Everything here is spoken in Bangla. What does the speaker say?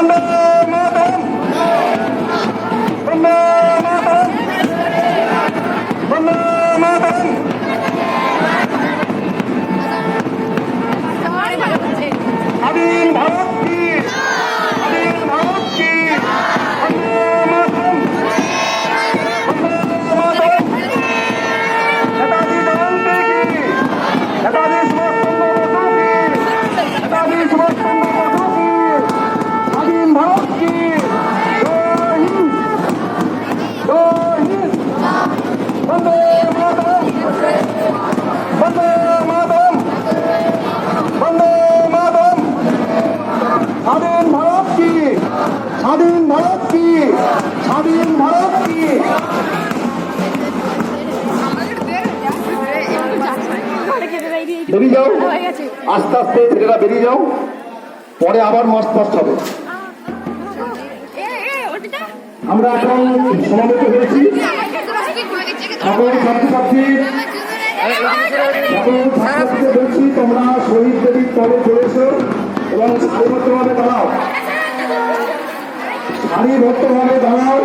Hello! স্বাধীন ভারত কি? স্বাধীন ভারত কি? বেরিয়ে যাও। আস্তে আস্তে ছেলেরা বেরিয়ে যাও। পরে আবার মাস্ট পাস্ট হবে। আমরা এখন সমাবেত হয়েছি। সকল ছাত্রছাত্রী। সকল ছাত্রছাত্রীকে বলছি, তোমরা শহীদ দেবীর তবে চলেছো এবং সারিবদ্ধভাবে দাঁড়াও